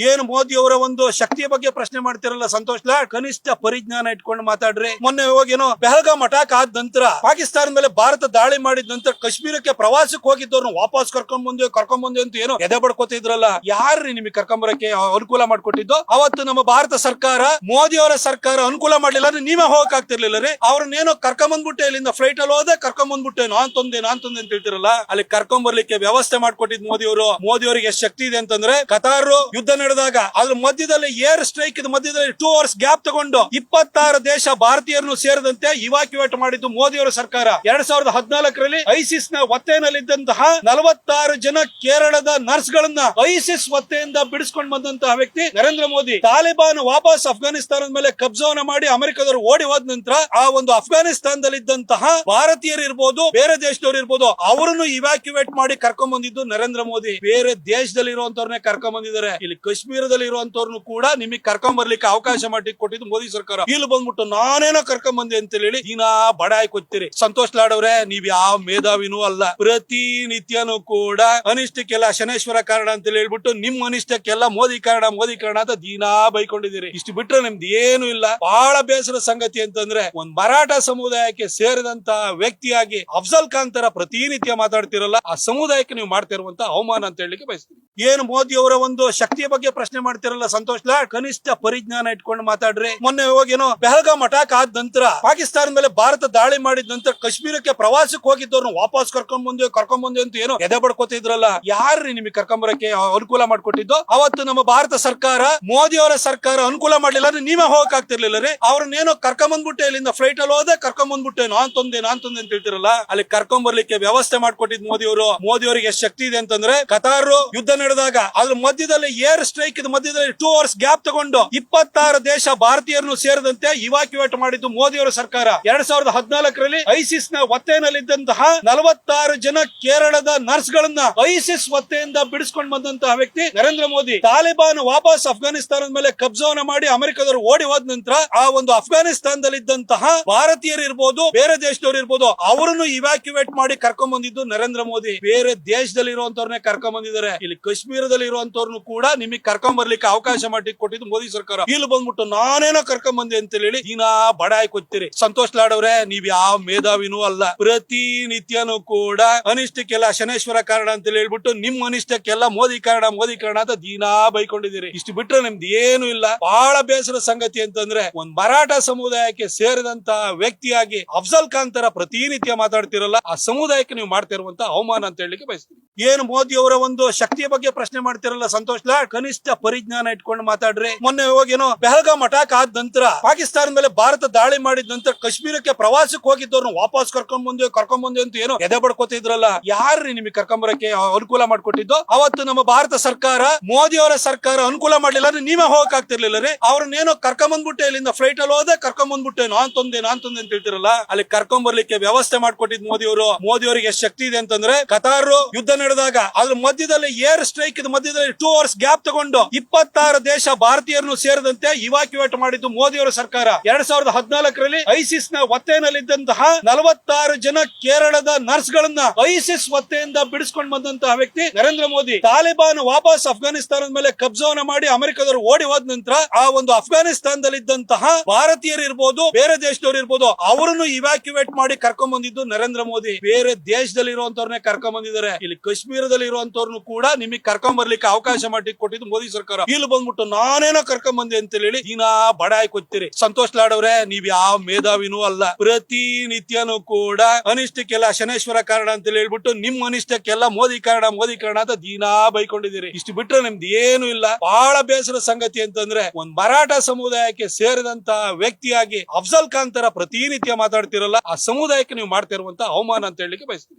ಏನು ಮೋದಿ ಅವರ ಒಂದು ಶಕ್ತಿಯ ಬಗ್ಗೆ ಪ್ರಶ್ನೆ ಮಾಡ್ತಿರಲ್ಲ ಸಂತೋಷ್ ಕನಿಷ್ಠ ಪರಿಜ್ಞಾನ ಇಟ್ಕೊಂಡು ಮಾತಾಡ್ರಿ. ಮೊನ್ನೆ ಹೋಗೇನೋ ಬೆಹಲ್ಗಾಮ್ ಅಟಾಕ್ ಆದ ನಂತರ ಪಾಕಿಸ್ತಾನ ಮೇಲೆ ಭಾರತ ದಾಳಿ ಮಾಡಿದ ನಂತರ ಕಾಶ್ಮೀರಕ್ಕೆ ಪ್ರವಾಸಕ್ಕೆ ಹೋಗಿದ್ದವ್ರನ್ನ ವಾಪಸ್ ಕರ್ಕೊಂಡ್ ಬಂದ್ವಿ ಕರ್ಕೊಂಡ್ ಬಂದ್ವಿ ಅಂತ ಏನೋ ಎದೆ ಬಡ್ಕೋತಿದ್ರಲ್ಲ. ಯಾರ್ರಿ ನಿಮಗೆ ಕರ್ಕೊಂಬರಕ್ಕೆ ಅನುಕೂಲ ಮಾಡ್ಕೊಟ್ಟಿದ್ದು? ಅವತ್ತು ನಮ್ಮ ಭಾರತ ಸರ್ಕಾರ, ಮೋದಿ ಅವರ ಸರ್ಕಾರ ಅನುಕೂಲ ಮಾಡ್ಲಿಲ್ಲ ಅಂದ್ರೆ ನೀವೇ ಹೋಗಕ್ ಆಗ್ತಿರ್ಲಿಲ್ಲ ರೀ. ಅವ್ರನ್ನೇನೋ ಕರ್ಕೊಂಡ್ ಬಂದ್ಬಿಟ್ಟೆ, ಇಲ್ಲಿಂದ ಫ್ಲೈಟ್ ಅಲ್ಲಿ ಹೋದೆ, ಕರ್ಕೊಂಡ್ ಬಂದ್ಬಿಟ್ಟೆ. ನಾನ್ ತೊಂದೆ ನಾನ್ ತೊಂದೆ ಅಂತ ಹೇಳ್ತಿರಲ್ಲ. ಅಲ್ಲಿ ಕರ್ಕೊಂಡ್ ಬರ್ಲಿಕ್ಕೆ ವ್ಯವಸ್ಥೆ ಮಾಡ್ಕೊಟ್ಟಿದ್ ಮೋದಿ ಅವರು. ಮೋದಿ ಎಷ್ಟ್ ಶಕ್ತಿ ಇದೆ ಅಂತಂದ್ರೆ ಕತಾರು ಯುದ್ಧ ನಡೆದಾಗ ಅದ್ರ ಮಧ್ಯದಲ್ಲಿ ಏರ್ ಸ್ಟ್ರೈಕ್ ಮಧ್ಯದಲ್ಲಿ ಟೂ ಅವರ್ಸ್ ಗ್ಯಾಪ್ ತಗೊಂಡು ಇಪ್ಪತ್ತಾರು ದೇಶ ಭಾರತೀಯರನ್ನು ಸೇರಿದಂತೆ ಇವಾಕ್ಯುವೇಟ್ ಮಾಡಿದ್ದು ಮೋದಿ ಅವರ ಸರ್ಕಾರ. ಎರಡ್ ಸಾವಿರದ ಹದಿನಾಲ್ಕರಲ್ಲಿ ಐಸಿಸ್ನ ಒತ್ತೆಯಲ್ಲಿದ್ದಂತಹ ನಲವತ್ತಾರು ಜನ ಕೇರಳದ ನರ್ಸ್ ಗಳನ್ನ ಐಸಿಸ್ ಒತ್ತೆಯಿಂದ ಬಿಡಿಸಿಕೊಂಡು ಬಂದಂತಹ ವ್ಯಕ್ತಿ ನರೇಂದ್ರ ಮೋದಿ. ತಾಲಿಬಾನ್ ವಾಪಸ್ ಅಫ್ಘಾನಿಸ್ತಾನದ ಮೇಲೆ ಕಬ್ಜಾವನ್ನ ಮಾಡಿ ಅಮೆರಿಕದವರು ಓಡಿ ಹೋದ ನಂತರ ಆ ಒಂದು ಅಫ್ಘಾನಿಸ್ತಾನದಲ್ಲಿದ್ದಂತಹ ಭಾರತೀಯರು ಇರ್ಬೋದು, ಬೇರೆ ದೇಶದವರು ಇರ್ಬೋದು, ಅವರನ್ನು ಇವ್ಯಾಕ್ಯುವೇಟ್ ಮಾಡಿ ಕರ್ಕೊಂಡ್ ಬಂದಿದ್ದು ನರೇಂದ್ರ ಮೋದಿ. ಬೇರೆ ದೇಶದಲ್ಲಿ ಇರುವಂತವ್ರನ್ನೇ ಕರ್ಕೊಂಡ್ ಬಂದಿದ್ದಾರೆ ಇಲ್ಲಿ ಕಾಶ್ಮೀರದಲ್ಲಿ ಇರುವಂತವ್ರನ್ನು ಕೂಡ ನಿಮಗೆ ಕರ್ಕೊಂಡ್ ಬರ್ಲಿಕ್ಕೆ ಅವಕಾಶ ಮಾಡಿ ಕೊಟ್ಟಿದ್ದು ಮೋದಿ ಸರ್ಕಾರ. ಇಲ್ಲಿ ಬಂದ್ಬಿಟ್ಟು ನಾನೇನೋ ಕರ್ಕೊಂಡ್ ಬಂದೆ ಅಂತ ಹೇಳಿ ದಿನಾ ಬಡಾಯಿ ಕೊಡ್ತೀರಿ ಸಂತೋಷ್ ಲಾಡವ್ರೆ ನೀವ್ ಯಾವ ಮೇಧಾವಿನೂ ಅಲ್ಲ. ಪ್ರತಿನಿತ್ಯನೂ ಕೂಡ ಅನಿಷ್ಟಕ್ಕೆಲ್ಲ ಶನೇಶ್ವರ ಕಾರಣ ಅಂತ ಹೇಳ್ಬಿಟ್ಟು ನಿಮ್ ಅನಿಷ್ಟಕ್ಕೆಲ್ಲ ಮೋದಿ ಕಾರಣ ಮೋದಿ ಕಾರಣ ಅಂತ ದಿನಾ ಬೈಕೊಂಡಿದ್ದೀರಿ. ಇಷ್ಟು ಬಿಟ್ರೆ ನಿಮ್ದು ಏನು ಇಲ್ಲ. ಬಹಳ ಬೇಸರ ಸಂಗತಿ ಅಂತಂದ್ರೆ ಒಂದ್ ಮರಾಠ ಸಮುದಾಯಕ್ಕೆ ಸೇರಿದಂತ ವ್ಯಕ್ತಿಯಾಗಿ ಅಫ್ಜಲ್ ಖಾನ್ ತರ ಪ್ರತಿನಿತ್ಯ ಮಾತಾಡ್ತಿರಲ್ಲ, ಆ ಸಮುದಾಯಕ್ಕೆ ನೀವು ಮಾಡ್ತಿರುವಂತ ಅವಮಾನ ಅಂತ ಹೇಳಲಿಕ್ಕೆ ಬಯಸ್ತೀನಿ. ಏನು ಮೋದಿ ಅವರ ಒಂದು ಶಕ್ತಿಯ ಬಗ್ಗೆ ಪ್ರಶ್ನೆ ಮಾಡ್ತಿರಲ್ಲ ಸಂತೋಷ್ ಕನಿಷ್ಠ ಪರಿಜ್ಞಾನ ಇಟ್ಕೊಂಡು ಮಾತಾಡ್ರಿ. ಮೊನ್ನೆ ಹೋಗೇನೋ ಬೆಹಲ್ಗಾಮ್ ಅಟಾಕ್ ಆದ ನಂತರ ಪಾಕಿಸ್ತಾನ ಮೇಲೆ ಭಾರತ ದಾಳಿ ಮಾಡಿದ ನಂತರ ಕಾಶ್ಮೀರಕ್ಕೆ ಪ್ರವಾಸಕ್ಕೆ ಹೋಗಿದ್ದವ್ರನ್ನ ವಾಪಸ್ ಕರ್ಕೊಂಡ್ ಬಂದ್ವಿ ಕರ್ಕೊಂಡ್ ಬಂದ್ವಿ ಅಂತ ಏನೋ ಎದೆ ಬಡ್ಕೋತಿದ್ರಲ್ಲ. ಯಾರ್ರಿ ನಿಮಗೆ ಕರ್ಕೊಂಬರಕ್ಕೆ ಅನುಕೂಲ ಮಾಡ್ಕೊಟ್ಟಿದ್ದು? ಅವತ್ತು ನಮ್ಮ ಭಾರತ ಸರ್ಕಾರ, ಮೋದಿ ಅವರ ಸರ್ಕಾರ ಅನುಕೂಲ ಮಾಡ್ಲಿಲ್ಲ ಅಂದ್ರೆ ನೀವೇ ಹೋಗಕ್ ಆಗ್ತಿರ್ಲಿಲ್ಲ ರೀ. ಅವ್ರನ್ನೇನೋ ಕರ್ಕೊಂಡ್ ಬಂದ್ಬಿಟ್ಟೆ, ಇಲ್ಲಿಂದ ಫ್ಲೈಟ್ ಅಲ್ಲಿ ಹೋದೆ, ಕರ್ಕೊಂಡ್ ಬಂದ್ಬಿಟ್ಟೆ. ನಾನ್ ತೊಂದೆ ನಾನ್ ತೊಂದೆ ಅಂತ ಹೇಳ್ತಿರಲ್ಲ. ಅಲ್ಲಿ ಕರ್ಕೊಂಡ್ ಬರ್ಲಿಕ್ಕೆ ವ್ಯವಸ್ಥೆ ಮಾಡ್ಕೊಟ್ಟಿದ್ ಮೋದಿ ಅವರು. ಮೋದಿ ಎಷ್ಟ್ ಶಕ್ತಿ ಇದೆ ಅಂತಂದ್ರೆ ಕತಾರು ಯುದ್ಧ ನಡೆದಾಗ ಅದ್ರ ಮಧ್ಯದಲ್ಲಿ ಏರ್ ಸ್ಟ್ರೈಕ್ ಮಧ್ಯದಲ್ಲಿ ಟೂ ಅವರ್ಸ್ ಗ್ಯಾಪ್ ತಗೊಂಡು ಇಪ್ಪತ್ತಾರು ದೇಶ ಭಾರತೀಯರನ್ನು ಸೇರಿದಂತೆ ಇವಾಕ್ಯುವೇಟ್ ಮಾಡಿದ್ದು ಮೋದಿ ಅವರ ಸರ್ಕಾರ. ಎರಡ್ ಸಾವಿರದ ಹದಿನಾಲ್ಕರಲ್ಲಿ ಐಸಿಸ್ನ ಒತ್ತೆಯಲ್ಲಿದ್ದಂತಹ ನಲವತ್ತಾರು ಜನ ಕೇರಳದ ನರ್ಸ್ ಗಳನ್ನ ಐಸಿಸ್ ಒತ್ತೆಯಿಂದ ಬಿಡಿಸಿಕೊಂಡು ಬಂದಂತಹ ವ್ಯಕ್ತಿ ನರೇಂದ್ರ ಮೋದಿ. ತಾಲಿಬಾನ್ ವಾಪಸ್ ಅಫ್ಘಾನಿಸ್ತಾನದ ಮೇಲೆ ಕಬ್ಜಾವನ್ನ ಮಾಡಿ ಅಮೆರಿಕದವರು ಓಡಿ ಹೋದ ನಂತರ ಆ ಒಂದು ಅಫ್ಘಾನಿಸ್ತಾನದಲ್ಲಿದ್ದಂತಹ ಭಾರತೀಯರು ಇರ್ಬೋದು, ಬೇರೆ ದೇಶದವರು ಇರ್ಬೋದು, ಅವರನ್ನು ಇವ್ಯಾಕ್ಯುವೇಟ್ ಮಾಡಿ ಕರ್ಕೊಂಡ್ ಬಂದಿದ್ದು ನರೇಂದ್ರ ಮೋದಿ. ಬೇರೆ ದೇಶದಲ್ಲಿ ಇರುವಂತವ್ರನ್ನೇ ಕರ್ಕೊಂಡ್ ಬಂದಿದ್ದಾರೆ ಇಲ್ಲಿ ಕಾಶ್ಮೀರದಲ್ಲಿ ಇರುವಂತವ್ರನ್ನು ಕೂಡ ನಿಮಗೆ ಕರ್ಕೊಂಡ್ ಬರ್ಲಿಕ್ಕೆ ಅವಕಾಶ ಮಾಡಿ ಕೊಟ್ಟಿದ್ದು ಮೋದಿ ಸರ್ಕಾರ. ಇಲ್ಲಿ ಬಂದ್ಬಿಟ್ಟು ನಾನೇನೋ ಕರ್ಕೊಂಡ್ ಬಂದೆ ಅಂತ ಹೇಳಿ, ದಿನಾ ಬಡಾಯಿ ಕೊತ್ತೀರಿ. ಸಂತೋಷ್ ಲಾಡವ್ರೆ ನೀವ್ ಯಾವ ಮೇಧಾವಿನೂ ಅಲ್ಲ. ಪ್ರತಿನಿತ್ಯನೂ ಕೂಡ ಅನಿಷ್ಟಕ್ಕೆಲ್ಲ ಶನೇಶ್ವರ ಕಾರಣ ಅಂತ ಹೇಳ್ಬಿಟ್ಟು ನಿಮ್ ಅನಿಷ್ಟಕ್ಕೆಲ್ಲ ಮೋದಿ ಕಾರಣ ಮೋದಿ ಕಾರಣ ಅಂತ ದಿನಾ ಬೈಕೊಂಡಿದ್ದೀರಿ. ಇಷ್ಟು ಬಿಟ್ರೆ ನಿಮ್ದು ಏನು ಇಲ್ಲ. ಬಹಳ ಬೇಸರ ಸಂಗತಿ ಅಂತಂದ್ರೆ ಒಂದ್ ಮರಾಠ ಸಮುದಾಯಕ್ಕೆ ಸೇರಿದಂತ ವ್ಯಕ್ತಿಯಾಗಿ ಅಫ್ಜಲ್ ಖಾನ್ ತರ ಪ್ರತಿನಿತ್ಯ ಮಾತಾಡ್ತಿರಲ್ಲ, ಆ ಸಮುದಾಯಕ್ಕೆ ನೀವು ಮಾಡ್ತಿರುವಂತ ಅವಮಾನ ಅಂತ ಹೇಳಲಿಕ್ಕೆ ಬಯಸ್ತೀನಿ. ಏನು ಮೋದಿ ಅವರ ಒಂದು ಶಕ್ತಿಯ ಪ್ರಶ್ನೆ ಮಾಡ್ತಿರಲ್ಲ ಸಂತೋಷ್ ಕನಿಷ್ಠ ಪರಿಜ್ಞಾನ ಇಟ್ಕೊಂಡು ಮಾತಾಡ್ರಿ. ಮೊನ್ನೆ ಹೋಗೇನೋ ಬೆಹಲ್ಗಾಮ್ ಅಟಾಕ್ ಆದ ನಂತರ ಪಾಕಿಸ್ತಾನ ಮೇಲೆ ಭಾರತ ದಾಳಿ ಮಾಡಿದ ನಂತರ ಕಾಶ್ಮೀರಕ್ಕೆ ಪ್ರವಾಸಕ್ಕೆ ಹೋಗಿದ್ದವ್ರನ್ನ ವಾಪಸ್ ಕರ್ಕೊಂಡ್ ಬಂದ್ವಿ ಕರ್ಕೊಂಡ್ ಬಂದ್ವಿ ಅಂತ ಏನೋ ಎದೆ ಬಡ್ಕೋತಿದ್ರಲ್ಲ. ಯಾರ್ರಿ ನಿಮಗೆ ಕರ್ಕೊಂಬರಕ್ಕೆ ಅನುಕೂಲ ಮಾಡ್ಕೊಟ್ಟಿದ್ದು? ಅವತ್ತು ನಮ್ಮ ಭಾರತ ಸರ್ಕಾರ ಮೋದಿ ಅವರ ಸರ್ಕಾರ ಅನುಕೂಲ ಮಾಡ್ಲಿಲ್ಲ ಅಂದ್ರೆ ನೀವೇ ಹೋಗಕ್ ಆಗ್ತಿರ್ಲಿಲ್ಲ ರೀ. ಅವ್ರನ್ನೇನೋ ಕರ್ಕೊಂಡ್ ಬಂದ್ಬಿಟ್ಟೆ, ಇಲ್ಲಿಂದ ಫ್ಲೈಟ್ ಅಲ್ಲಿ ಹೋದೆ, ಕರ್ಕೊಂಡ್ ಬಂದ್ಬಿಟ್ಟೆ. ನಾನ್ ತೊಂದೆ, ನಾನ್ ಅಂತ ಹೇಳ್ತಿರಲ್ಲ. ಅಲ್ಲಿ ಕರ್ಕೊಂಡ್ ಬರ್ಲಿಕ್ಕೆ ವ್ಯವಸ್ಥೆ ಮಾಡ್ಕೊಟ್ಟಿದ್ ಮೋದಿ ಅವರು ಮೋದಿ ಅವರಿಗೆ ಶಕ್ತಿ ಇದೆ ಅಂತಂದ್ರೆ ಕತಾರ್ ಯುದ್ಧ ನಡೆದಾಗ, ಅದ್ರ ಮಧ್ಯದಲ್ಲಿ ಏರ್ ಸ್ಟ್ರೈಕ್ ಮಧ್ಯದಲ್ಲಿ ಟೂ ಅವರ್ಸ್ ಗ್ಯಾಪ್ ತಗೊಂಡು ಇಪ್ಪತ್ತಾರು ದೇಶ ಭಾರತೀಯರನ್ನು ಸೇರಿದಂತೆ ಇವಾಕ್ಯುವೇಟ್ ಮಾಡಿದ್ದು ಮೋದಿ ಅವರ ಸರ್ಕಾರ. ಎರಡ್ ಸಾವಿರದ ಹದಿನಾಲ್ಕರಲ್ಲಿ ಐಸಿಸ್ನ ಒತ್ತೆಯಲ್ಲಿದ್ದಂತಹ ನಲವತ್ತಾರು ಜನ ಕೇರಳದ ನರ್ಸ್ ಗಳನ್ನ ಐಸಿಸ್ ಒತ್ತೆಯಿಂದ ಬಿಡಿಸಿಕೊಂಡು ಬಂದಂತಹ ವ್ಯಕ್ತಿ ನರೇಂದ್ರ ಮೋದಿ. ತಾಲಿಬಾನ್ ವಾಪಸ್ ಅಫ್ಘಾನಿಸ್ತಾನದ ಮೇಲೆ ಕಬ್ಜಾವನ್ನ ಮಾಡಿ ಅಮೆರಿಕದವರು ಓಡಿ ಹೋದ ನಂತರ ಆ ಒಂದು ಅಫ್ಘಾನಿಸ್ತಾನದಲ್ಲಿದ್ದಂತಹ ಭಾರತೀಯರು ಇರ್ಬೋದು, ಬೇರೆ ದೇಶದವರು ಇರ್ಬೋದು, ಅವರನ್ನು ಇವ್ಯಾಕ್ಯುವೇಟ್ ಮಾಡಿ ಕರ್ಕೊಂಡ್ ಬಂದಿದ್ದು ನರೇಂದ್ರ ಮೋದಿ. ಬೇರೆ ದೇಶದಲ್ಲಿ ಇರುವಂತವ್ರನ್ನೇ ಕರ್ಕೊಂಡ್ ಬಂದಿದ್ದಾರೆ. ಇಲ್ಲಿ ಕಾಶ್ಮೀರದಲ್ಲಿ ಇರುವಂತವ್ರನ್ನು ಕೂಡ ನಿಮಗೆ ಕರ್ಕೊಂಡ್ ಬರ್ಲಿಕ್ಕೆ ಅವಕಾಶ ಮಾಡಿ ಕೊಟ್ಟಿದ್ದು ಮೋದಿ ಸರ್ಕಾರ. ಇಲ್ಲಿ ಬಂದ್ಬಿಟ್ಟು ನಾನೇನೋ ಕರ್ಕೊಂಡ್ ಬಂದೆ ಅಂತ ಹೇಳಿ ದಿನಾ ಬಡಾಯ್ ಕೊತ್ತೀರಿ ಸಂತೋಷ್ ಲಾಡವ್ರೆ ನೀವ್ ಯಾವ ಮೇಧಾವಿನೂ ಅಲ್ಲ. ಪ್ರತಿನಿತ್ಯನೂ ಕೂಡ ಅನಿಷ್ಟಕ್ಕೆಲ್ಲ ಶನೇಶ್ವರ ಕಾರಣ ಅಂತ ಹೇಳ್ಬಿಟ್ಟು ನಿಮ್ ಅನಿಷ್ಟಕ್ಕೆಲ್ಲ ಮೋದಿ ಕಾರಣ ಮೋದಿ ಕಾರಣ ಅಂತ ದಿನಾ ಬೈಕೊಂಡಿದ್ದೀರಿ. ಇಷ್ಟು ಬಿಟ್ರೆ ನಿಮ್ದು ಏನು ಇಲ್ಲ. ಬಹಳ ಬೇಸರ ಸಂಗತಿ ಅಂತಂದ್ರೆ ಒಂದ್ ಮರಾಠ ಸಮುದಾಯಕ್ಕೆ ಸೇರಿದಂತ ವ್ಯಕ್ತಿಯಾಗಿ ಅಫ್ಜಲ್ ಖಾನ್ ತರ ಪ್ರತಿನಿತ್ಯ ಮಾತಾಡ್ತಿರಲ್ಲ, ಆ ಸಮುದಾಯಕ್ಕೆ ನೀವು ಮಾಡ್ತಿರುವಂತ ಅವಮಾನ ಅಂತ ಹೇಳಲಿಕ್ಕೆ ಬಯಸ್ತೀನಿ.